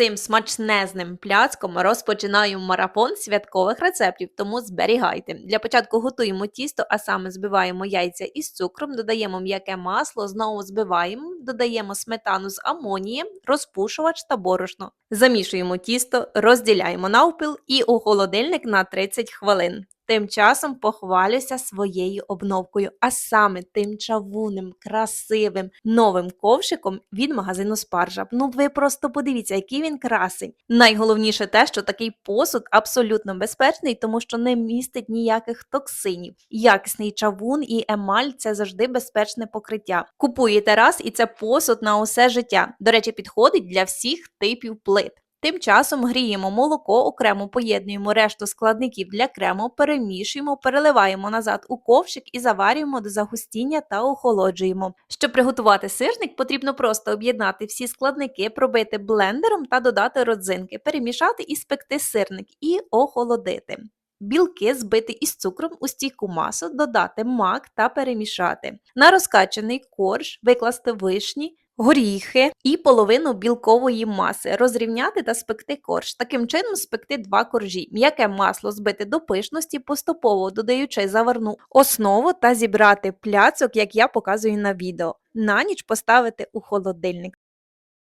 цим смачнезним пляцком розпочинаю марафон святкових рецептів, тому зберігайте. Для початку готуємо тісто, а саме збиваємо яйця із цукром, додаємо м'яке масло, знову збиваємо, додаємо сметану з амонієм, розпушувач та борошно. Замішуємо тісто, розділяємо навпіл і у холодильник на 30 хвилин. Тим часом похвалюся своєю обновкою, а саме тим чавуним, красивим новим ковшиком від магазину Спаржа. Ну ви просто подивіться, який він красень. Найголовніше те, що такий посуд абсолютно безпечний, тому що не містить ніяких токсинів. Якісний чавун і емаль це завжди безпечне покриття. Купуєте раз, і це посуд на усе життя. До речі, підходить для всіх типів плит. Тим часом гріємо молоко, окремо поєднуємо решту складників для крему, перемішуємо, переливаємо назад у ковшик і заварюємо до загустіння та охолоджуємо. Щоб приготувати сирник, потрібно просто об'єднати всі складники, пробити блендером та додати родзинки, перемішати і спекти сирник і охолодити. Білки збити із цукром у стійку масу, додати мак та перемішати. На розкачаний корж викласти вишні, горіхи і половину білкової маси, розрівняти та спекти корж. Таким чином спекти два коржі. М'яке масло збити до пишності, поступово додаючи заварну основу та зібрати пляцок, як я показую на відео. На ніч поставити у холодильник.